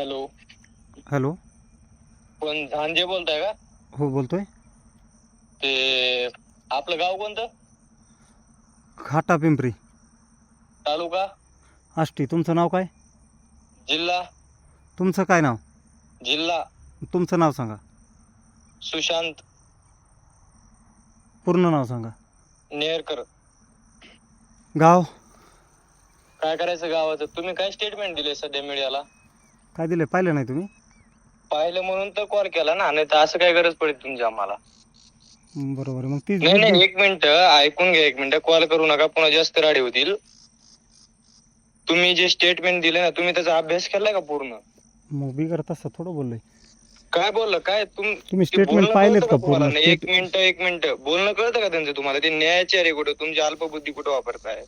Hello. Hello. कोण झांजे बोलताय का? हो बोलतोय. ते आपलं गाव कोणतं? घाटा पिंपरी. तालुका? आष्टी तुमचं नाव काय? जिल्हा? तुमचं काय नाव? जिल्हा. तुमचं नाव सांगा. सुशांत. पूर्ण नाव सांगा. नेहरकर गाव? काय करायचं गावाचं? तुम्ही काय स्टेटमेंट दिले सध्या मीडियाला काय दिलं पाहिलं नाही तुम्ही? पाहिलं म्हणून तर कॉल केला ना नाही तर असं काय गरज पडेल तुमची आम्हाला? बरोबर. मग ती नाही नाही एक मिनिट ऐकून घ्या एक मिनिट. कॉल करू नका पुन्हा जास्त राडे होतील. तुम्ही जे स्टेटमेंट दिले ना तुम्ही त्याचा अभ्यास केलाय का पूर्ण? मग बिगर तसं थोडं बोललोय. काय बोललं? काय तुम तुम्ही ते स्टेटमेंट बोलणं पाहिलेत कळतं का तुम्हाला? पूर्ण? नाही, एक मिनिट एक मिनिट. बोलणं कळतं का त्यांचं तुम्हाला? ते न्यायाचे अरे कुठं? तुमची अल्पबुद्धी कुठं वापरताय?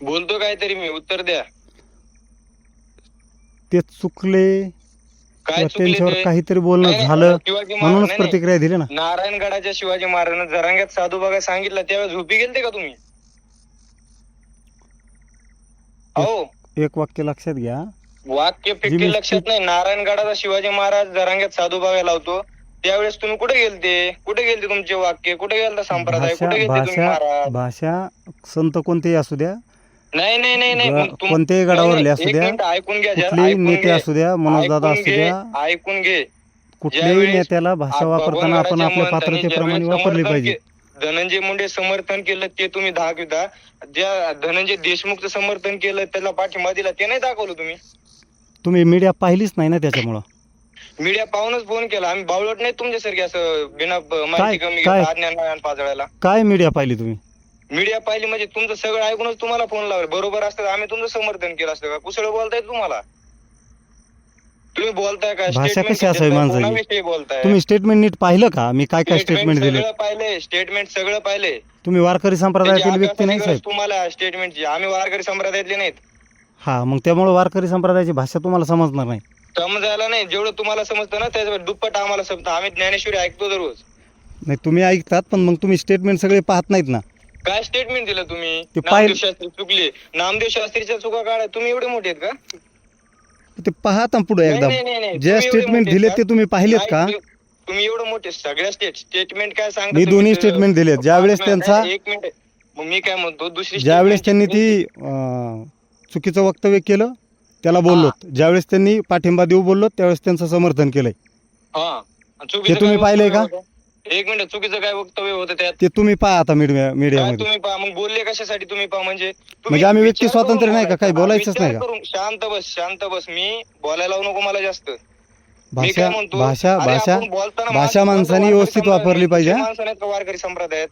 बोलतो काहीतरी मी उत्तर द्या. ते चुकले किंवा चुकले त्यांच्यावर ते? काहीतरी बोलणं नाही, झालं शिवाजी महाराज- म्हणूनच नाही, नाही. प्रतिक्रिया दिली ना. नारायणगडाच्या शिवाजी महाराजांना जरांग्यात साधू बघा सांगितलं त्यावेळेस झोपी गेलते का तुम्ही? हो एक वाक्य लक्षात घ्या. वाक्य जी फिक्की मी लक्षात नाही. नारायणगडाचा शिवाजी महाराज जरांग्यात साधू बघायला लावतो त्यावेळेस तुम्ही कुठे गेलते? कुठे गेलते तुमचे वाक्य? कुठे गेलता संप्रदाय? भाषा कुठे गेलते तुम्ही भाषा महाराज? भाषा संत कोणतेही असू द्या नाही नाही नाही नाही. तुम- कोणत्याही नाही, नाही, असू एक द्या. मिनिट ऐकून घ्या जरा, कुठलेही ऐकून नेते घे. असू द्या मनोजदादा ऐकून असू घे, द्या. ऐकून घे. कुठल्याही ज्यावेळेस नेत्याला भाषा वापरताना आपण भगवान आपल्या गडाच्या पात्रतेप्रमाणे वापरली पाहिजे. के- धनंजय मुंडे समर्थन केलं ते तुम्ही दाखविता. ज्या धनंजय देशमुखचं समर्थन केलं त्याला पाठिंबा दिला ते नाही दाखवलं तुम्ही. तुम्ही मीडिया पाहिलीच नाही ना त्याच्यामुळं? मीडिया पाहूनच फोन केला. आम्ही बावळट नाही तुमच्यासारखे असं बिना माहिती कमी काय? अज्ञान पाजळायला. काय मीडिया पाहिली तुम्ही? मीडिया पाहिली म्हणजे तुमचं सगळं ऐकूनच तुम्हाला फोन लावला. बरोबर असतं तर आम्ही तुमचं समर्थन केलं असतं का? कुसळ बोलताय तुम्हाला. तुम्ही बोलताय का? भाषा कशी असावी माणसाची? कोणाविषयी बोलताय? तुम्ही स्टेटमेंट नीट पाहिलं का? मी काय काय स्टेटमेंट दिले? सगळं पाहिले स्टेटमेंट सगळं पाहिले. तुम्ही वारकरी संप्रदायातील व्यक्ती नाही साहेब. तुम्हाला स्टेटमेंटची आम्ही वारकरी संप्रदायातले नाहीत. हा मग त्यामुळे वारकरी संप्रदायाची भाषा तुम्हाला समजणार नाही. समजायला नाही. जेवढं तुम्हाला समजतं ना त्याच्या दुप्पट आम्हाला समजतं. आम्ही ज्ञानेश्वरी ऐकतो दररोज. नाही तुम्ही ऐकतात पण मग तुम्ही स्टेटमेंट सगळे पाहत नाहीत ना. काय स्टेटमेंट दिलं तुम्ही? ते पाहिलं- नामदेव शास्त्री चुकले. नामदेव शास्त्रीच्या चुका काढा. तुम्ही एवढे मोठे आहेत का? ते पाहता पुढे नाही, एकदा. नाही, नाही, नाही. जे तुम्ही एवढे स्टेटमेंट मोठे दिले ते तुम्ही पाहिलेत नाही, का तुम्ही- एवढं मोठे सगळ्या स्टेट स्टेटमेंट काय सांगता मी तुम्ही? दोन्ही statement दिलेत. ज्यावेळेस पाच मिनिट, त्यांचा- एक मिनिट. मग मी काय म्हणतो? दुसरी ज्यावेळेस त्यांनी statement- ती अं, चुकीचं वक्तव्य केलं त्याला बोललो ज्यावेळेस त्यांनी पाठिंबा देऊ बोललो त्यावेळेस त्यांचं समर्थन केलंय. हा. आणि चुकीचं ते तुम्ही काय पाहिलंय का? होतं? एक मिनिट चुकीचं काय वक्तव्य होतं त्यात? ते तुम्ही पहा आता मीडिया काय मीडियामध्ये. तुम्ही पहा? मग बोलले कशासाठी तुम्ही पहा म्हणजे? तुम्ही म्हणजे आम्ही व्यक्ती विचार करून स्वातंत्र्य नाही का? काही बोलायचं. बोलायचंच नाही का? करून शांत बस शांत बस. मी बोलायला लावू नको मला जास्त. मी भाषा काय म्हणतो? भाषा अरे भाषा आपण बोलताना भाषा माणसं माणसाने वारकरी व्यवस्थित संप्रदाय- वापरली पाहिजे, किती हा? माणसं नाहीत का वारकरी संप्रदायात?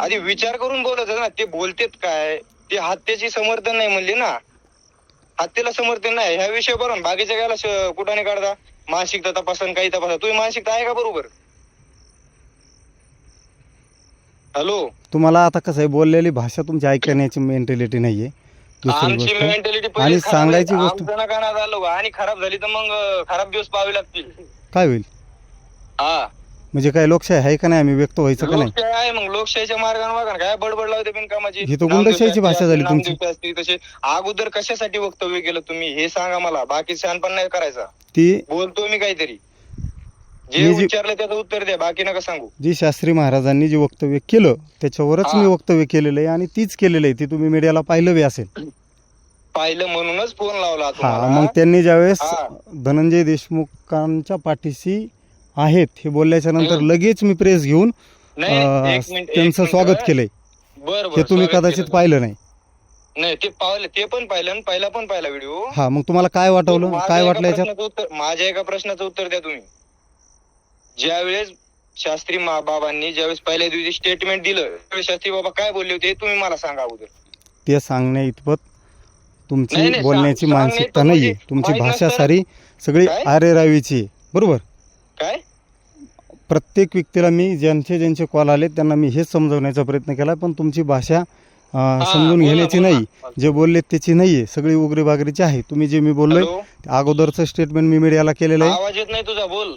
आधी विचार करून बोलायचं ना. ते बोलतेत काय? ते हत्येची समर्थन नाही म्हणले ना. हत्येला समर्थन नाही. ह्या विषय बरोबर बाकीच्या गायला नाही काढता? मानसिकता तपासन काही तपासा तुम्ही मानसिकता आहे का बरोबर? हॅलो. तुम्हाला आता कसं आहे बोललेली भाषा तुमची ऐकण्याची मेंटॅलिटी नाहीये दुसरी आमची गोष्ट. मेंटॅलिटी आणि सांगायची गोष्ट- आणि खराब झाली तर मग अं, खराब दिवस पाहावे लागतील. काय होईल? हा. म्हणजे काय लोकशाही आहे का नाही? आम्ही व्यक्त व्हायचं का नाही? लोकशाही आहे मग. लोकशाहीच्या मार्गाने वागा ना. काय बडबड लावते बिनकामाची ही तर गुंडशाहीची भाषा झाली तुमची. शास्त्री तसे अगोदर कशासाठी वक्तव्य केलं तुम्ही? हे सांगा मला. बाकी शहाणपण नाही करायचा. ती बोलतो मी काहीतरी. जे मी जी- विचारलं त्याचं उत्तर द्या बाकी नका सांगू जी शास्त्री महाराजांनी जे वक्तव्य केलं त्याच्यावरच हा. मी वक्तव्य केलेलं आहे आणि तीच केलेलं आहे ती तुम्ही मीडियाला पाहिलं बी असेल पाहिलं म्हणूनच फोन लावला हा तुम्हाला. मग त्यांनी ज्यावेळेस हा. धनंजय देशमुखांच्या पाठीशी आहेत हे बोलल्याच्या नंतर हम्म. लगेच मी प्रेस घेऊन नाही अं, एक मिनिट एक त्यांचं. स्वागत केलंय बरं हे तुम्ही कदाचित. पाहिलं नाही नाही ते पाहिलं ते पण पाहिलं आणि पहिला पण पाहिला व्हिडिओ हा मग तुम्हाला काय वाटवलं माझ्या काय एका वाटलं याच्यात प्रश्नाचं उत्तर माझ्या एका प्रश्नाचं उत्तर द्या तुम्ही ज्यावेळेस शास्त्री बाबांनी ज्यावेळेस पहिल्या दिवशी स्टेटमेंट दिलं त्यावेळेस शास्त्री बाबा काय बोलले होते तुम्ही मला सांगा अगोदर. ते सांगण्या इतपत नाही, तुमची नाही, बोलण्याची सांग- मानसिकता नाहीये. तुमची माहीत भाषा नसतं. सारी सगळी काय? आरेरावीची आहे. बरोबर? काय? प्रत्येक व्यक्तीला मी ज्यांचे ज्यांचे कॉल आले त्यांना मी हेच समजवण्याचा प्रयत्न केला पण तुमची भाषा अं, समजून बोला, घेण्याची बोला. नाही. जे बोलले त्याची नाहीये. सगळी उगरी बागरीची आहे. तुम्ही जे मी बोललोय हॅलो? ते अगोदरचं स्टेटमेंट मी मीडियाला केलेलं आहे. आवाज येत नाही तुझा बोल.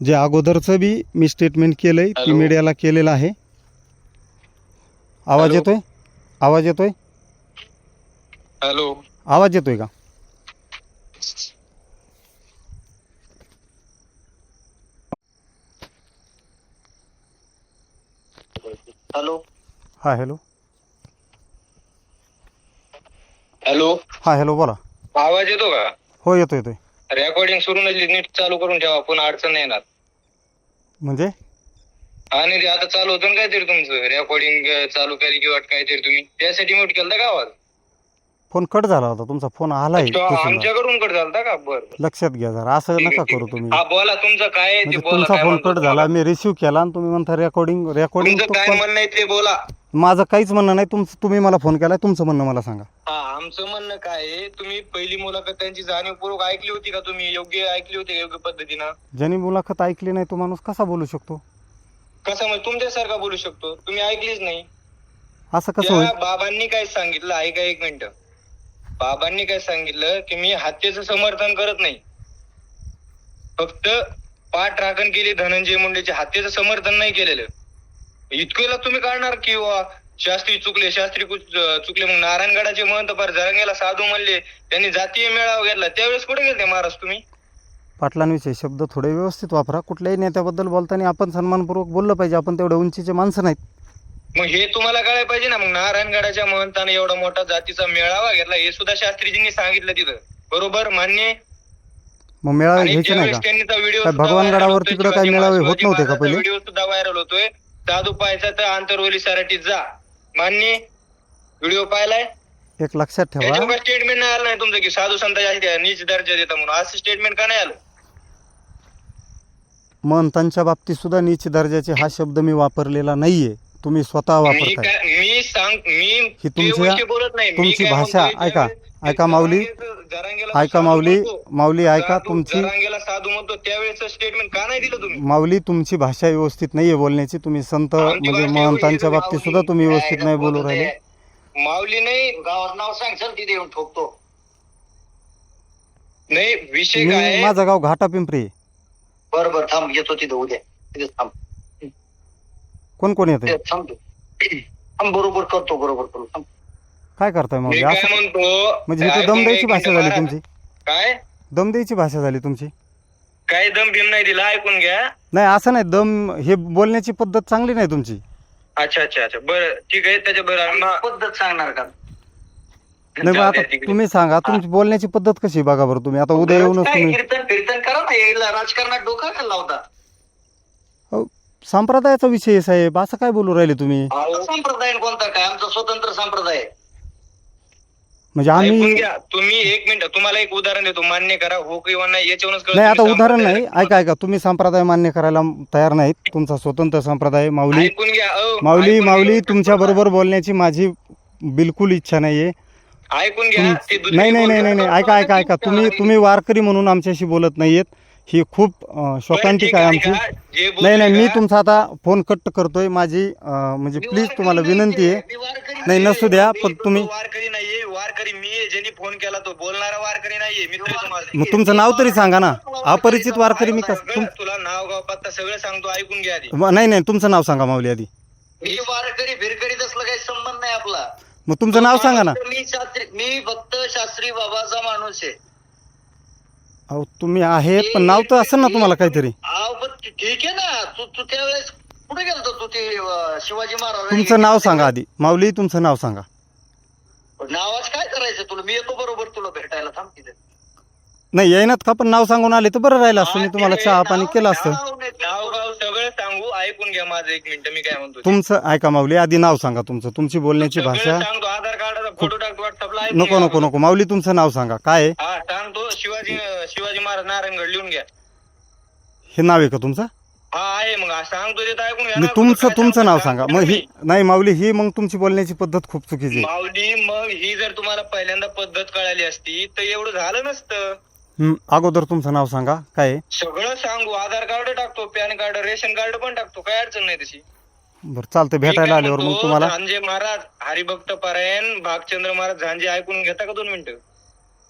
जे अगोदरचं बी मी स्टेटमेंट केलंय ती हॅलो? मीडियाला केलेलं आहे. आवाज? येतोय? आवाज येतोय? हॅलो आवाज येतोय का? हॅलो हा हॅलो हॅलो हा हॅलो बोला. आवाज येतो का? हो येतो येतोय. रेकॉर्डिंग सुरू नसली नीट चालू करून ठेवा पण अडचण नाही येणार. म्हणजे? आणि ते आता चालू होतं ना काहीतरी तुमचं. रेकॉर्डिंग चालू केली किंवा काहीतरी तुम्ही. त्यासाठी म्यूट केलता का आवाज? फोन कट झाला होता तुमचा फोन आलाय अच्छा. आमच्याकडून कट झालता का? बरं लक्षात घ्या जरा असं ठीक आहे, नका ठीक करू आहे. तुम्ही. हा बोला तुमचं काय आहे ते म्हणजे बोला तुमचा काय फोन म्हणतो कट झाला मी रिसिव्ह केला आणि तुम्ही म्हणता रेकॉर्डिंग रेकॉर्डिंग तुमचं काय म्हणणं आहे ते बोला. माझं काहीच म्हणणं नाही. तुमचं तुम्ही मला फोन केलाय तुमचं म्हणणं मला सांगा. हा आमचं म्हणणं काय आहे तुम्ही पहिली मुलाखत त्यांची जाणीवपूर्वक ऐकली होती का तुम्ही? योग्य ऐकली होती का योग्य पद्धतीनं? ज्यांनी मुलाखत ऐकली नाही तो माणूस कसा बोलू शकतो? कसं म्हणजे तुमच्यासारखा बोलू शकतो. तुम्ही ऐकलीच नाही. असं कसं होईल? बाबांनी काय सांगितलं ऐका एक मिनिट. बाबांनी काय सांगितलं की मी हत्येचं समर्थन करत नाही. फक्त पाठ राखण केली धनंजय मुंडेच्या हत्येचं समर्थन नाही केलेलं. इतकेला तुम्ही काढणार की वा? शास्त्री चुकले शास्त्री चुकले मग नारायणगडाचे महंत पार जरंगेला साधू म्हणले त्यांनी जातीय मेळावा घेतला. त्यावेळेस कुठे गेलते महाराज तुम्ही? पाटलांविषयी शब्द थोडे व्यवस्थित वापरा. कुठल्याही नेत्याबद्दल बोलताना आपण सन्मानपूर्वक बोललं पाहिजे. आपण तेवढ्या उंचीचे माणसं नाहीत. मग हे तुम्हाला कळायला पाहिजे ना मग नारायणगडाच्या महंताने एवढा मोठा जातीचा मेळावा घेतला हे सुद्धा शास्त्रीजींनी सांगितलं तिथं. बरोबर? मान्य? मग मेळावे घ्यायचे नाही का? त्यांनी तो व्हिडिओ काय सुद्धा भगवान viral गडावर होतोय, तिकडं शिवाजी मेळावे होत नव्हते का पहिले? व्हिडिओ सुद्धा व्हायरल होतोय. साधू पाहायचा तर आंतरवली सराटीत जा. मान्य व्हिडिओ पाहिलाय? एक लक्षात ठेवा. स्टेटमेंट नाही आलं नाही तुमचं की साधू संतांच्या नीच दर्जा देता म्हणून. असं स्टेटमेंट का नाही आलं? महंतांच्या बाबतीत सुद्धा नीच दर्जाचे हा शब्द मी वापरलेला नाहीये. तुम्ही स्वतः मी वापरताय. काय मी सांग मी ही ते तुमच्या- विषय बोलत नाही. मी तुमची काय भाषा म्हणतोय, ऐका. ऐका माऊली ऐका माऊली माऊली ऐका तुमची जरांगेला साधू म्हणतो त्यावेळेस स्टेटमेंट का नाही दिलं तुम्ही? माऊली तुमची भाषा व्यवस्थित नाहीये बोलण्याची. तुम्ही संत म्हणजे महंतांच्या बाबतीत सुद्धा तुम्ही व्यवस्थित नाही बोलू राहिले. माऊली नाही गावात नाव सांगशाल तिथे येऊन ठोकतो. नाही विषय काय? माझं गाव घाटा पिंपरी. बरं बरं थांब येतो तिथं उद्या. थांब. कोण कोण येते थांबतो थांब. बरोबर करतो बरोबर करतो थांब. काय करताय मी माऊली काय असं म्हणतो म्हणजे ही तर दमदाईची घ्या भाषा झाली तुमची. काय? दम द्यायची भाषा झाली तुमची. काय दम बिम नाही दिला? ऐकून घ्या. नाही असं नाही. दम हे बोलण्याची पद्धत चांगली नाही तुमची. अच्छा अच्छा अच्छा. बरं ठीक आहे. त्याच्या बरं पद्धत सांगणार का? नाही मग आता तुम्ही सांगा तुमची बोलण्याची पद्धत कशी आहे बघा बरं तुम्ही. आता उद्या येऊनच काय तुम्ही कीर्तन कीर्तन करा ना यायला राजकारणात डोका का लावता? अहो, संप्रदायाचा विषय आहे साहेब. असं काय बोलू राहिले तुम्ही? संप्रदाय कोणता काय? आमचा स्वतंत्र संप्रदाय आहे. म्हणजे ऐकून आम्ही घ्या तुम्ही एक मिनिट तुम्हाला एक उदाहरण देतो मान्य करा हो किंवा नाही याच्यावरूनच कळतं नाही आता तुम्ही उदाहरण नाही. ऐका ऐका तुम्ही संप्रदाय मान्य करायला तयार नाहीत. तुमचा स्वतंत्र संप्रदाय माऊली. ऐकून घ्या अहो, माऊली ऐकून माऊली. तुमच्या बरोबर बोलण्याची माझी बिलकुल इच्छा नाहीये. ऐकून घ्या तुम- ते दुसरी नाही नाही नाही नाही नाही. ऐका ऐका ऐका. तुम्ही तुम्ही वारकरी म्हणून आमच्याशी बोलत नाहीयेत. ही खूप शोकांतिक आहे आमची. नाही नाही मी तुमचा आता फोन कट करतोय. माझी म्हणजे प्लीज तुम्हाला विनंती आहे. नाही. नसू द्या मी पण तुम्ही वारकरी नाहीये वारकरी मी ज्यांनी फोन केला तो बोलणारा वारकरी नाहीये. मग तुमचं नाव तरी सांगा ना. अपरिचित वारकरी मी कस तुला नाव गाव पत्ता सगळं सांगतो ऐकून घ्या आधी. नाही नाही तुमचं नाव सांगा माऊली आधी. मी वारकरी फिरकरी तसला काही संबंध नाही आपला. मग तुमचं नाव सांगा ना. मी शास्त्री मी फक्त शास्त्री बाबाचा माणूस आहे. अहो तुम्ही आहेत पण नाव तर असेल ना तुम्हाला काहीतरी. अहो, पण ठी- ठीक आहे ना. तू तू त्यावेळेस कुठे गेलतो तू ते अं, शिवाजी महाराज तुमचं नाव सांगा आधी. माऊली तुमचं नाव सांगा. नावाच काय करायचं तुला? मी येतो बरोबर तुला भेटायला. थांब तिथे. नाही येईनात का? पण नाव सांगून आले तर बरं राहिलं असतं. मी तुम्हाला चहा पाणी केलं असतं. नाव गाव सगळं सांगू. ऐकून घ्या माझं एक मिनिट मी काय म्हणतो ते. तुमचं ऐका माऊली आधी नाव सांगा तुमचं तुमची बोलण्याची सगळं भाषा सांगतो आधार कार्डाचा फोटो टाकतो व्हॉट्सअपला ऐकून नको घ्या नको नको माऊली तुमचं नाव सांगा काय आहे? हा सांगतो शिवाजी शिवाजी महाराज नारायणगड लिहून घ्या हे नाव आहे का तुमचं हा आहे मग हा सांगतो ते तर ऐकून घ्या ना. तुमचं काय तुमचं नाव सांगा मग ही. नाही माऊली ही मग तुमची बोलण्याची पद्धत खूप चुकीची आहे माऊली मग ही जर तुम्हाला पहिल्यांदा पद्धत कळाली असती तर एवढं झालं नसतं हं, अगोदर तुमचं नाव सांगा. काय आहे? सगळं सांगू. आधार कार्ड टाकतो पॅन कार्ड रेशन कार्ड पण टाकतो. काय अडचण नाही तशी. बरं चालतंय भेटायला आल्यावर मग तुम्हाला. झांजे महाराज हरिभक्त पारायण भागचंद्र महाराज झांजे ऐकून घेता का दोन मिनिटं?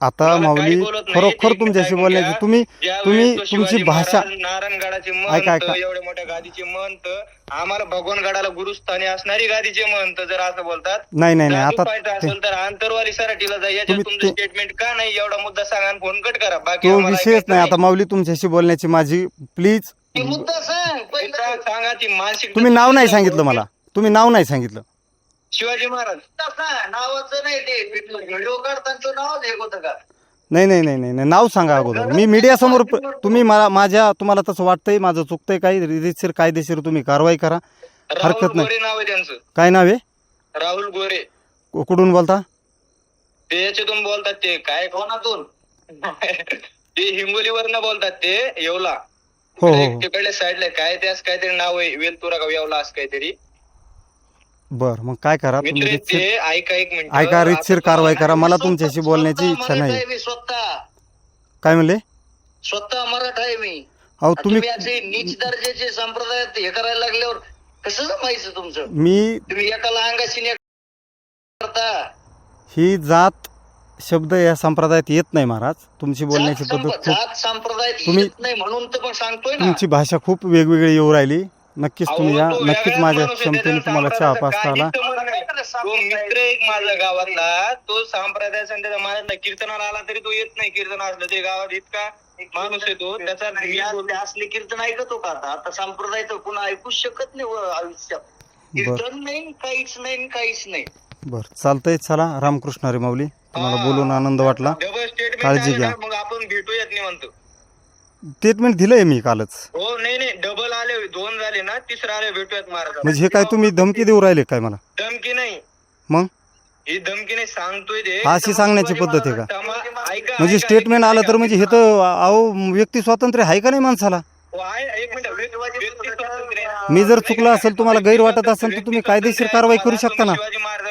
आता मला माऊली. खरोखर तुमच्याशी घ्या. तुम्ही तुम्ही तुमची भाषा नारायणगडाचे ऐका, महंत ऐका. एवढ्या मोठ्या गादीचे महंत आम्हाला भगवानगडाला गुरुस्थानी असणारी गादीचे महंत जर असं बोलतात नाही नाही आता ते- असेल तर आंतरवाली सराठीला जा याच्यात तुम्ही तुमचं ते- स्टेटमेंट का नाही एवढा मुद्दा सांगा आणि फोन कट करा बाकी तो आम्हाला विषयच ऐकायचं नाही आता माऊली तुमच्याशी बोलण्याची माझी प्लीज मुद्दा सांग पहिलं सांगा ती मानसिक तुम्ही नाव नाही सांगितलं मला तुम्ही नाव नाही सांगितलं शिवाजी महाराज. नावाचं नाही ते व्हिडिओ काढताना नावच हे होतं का? नाही नाही नाही नाही नाही, नाव सांगा अगोदर. मी मीडिया समोर तुम्ही मला माझ्या तुम्हाला तसं वाटतंय माझं चुकतंय काही रितशीर कायदेशीर तुम्ही कारवाई करा. हरकत नाही. नाव आहे त्यांचं. काय नाव आहे? राहुल गोरे. कुठून बोलता? ते याच्यातून बोलतात ते. काय कोणातून? ते हिंगोलीवरनं बोलतात ते येवला. हो हो हो. तिकडल्या साईडला काय त्यास काहीतरी नाव आहे. वेलतुरा का येवला असं काहीतरी. बर मग काय करा तुम्ही मित्र ऐका एक मिनिट. ऐका रीतशीर आता कारवाई करा. मला स्वतः- तुमच्याशी बोलण्याची स्वतः इच्छा मराठा नाही. आहे मी स्वतः. काय म्हणले? स्वतः मराठा आहे मी. अहो तुम्ही तुम्ही असे नीच दर्जाचे संप्रदाय हे करायला लागल्यावर कसं जमायचं तुमचं? मी तुम्ही एकाला अंगाशी करता. ही जात शब्द या संप्रदायात येत नाही महाराज. तुमची बोलण्याची जात संप- पद्धत खूप जात संप्रदाय तुम्ही- येत नाही म्हणून तर पण सांगतोय ना. तुमची भाषा खूप वेगवेगळी येऊ राहिली. नक्कीच तुम्ही या. नक्कीच माझ्या क्षमतेने तुम्हाला चहा पाचता आला. तो मित्र एक माझा गावातला तो संप्रदाय त्याच्या मानत कीर्तनाला आला तरी तो येत नाही कीर्तन असलं तरी गावात इतका माणूस आहे तो. त्याचा असले कीर्तन ऐकतो का आता? आता संप्रदाय तर पुन्हा ऐकूच शकत नाही आयुष्यात. कीर्तन नाही काहीच नाही काहीच नाही. बर चालतंय चला. रामकृष्ण हरी माऊली तुम्हाला हा. बोलून आनंद वाटला. काळजी घ्या. मग आपण भेटूयात निवांत. स्टेटमेंट दिलंय मी कालच. हो नाही नाही डबल आले झाले ना तिसरा आले भेटूयात महाराज म्हणजे हे काय तुम्ही धमकी देऊ राहिले काय मला? धमकी नाही. मग? ही धमकी नाही सांगतोय ते. अशी सांगण्याची पद्धत आहे का? ऐका म्हणजे ऐका, स्टेटमेंट आलं तर ऐका. म्हणजे हे तर अहो व्यक्ती स्वातंत्र्य आहे का नाही माणसाला? हो, आहे, एक मिनिट व्यक्ती- व्यक्ती स्वातंत्र्य आहे. मी जर चुकलं असेल तुम्हाला गैर वाटत असेल तर तुम्ही कायदेशीर कारवाई करू शकता ना? शिवाजी महाराज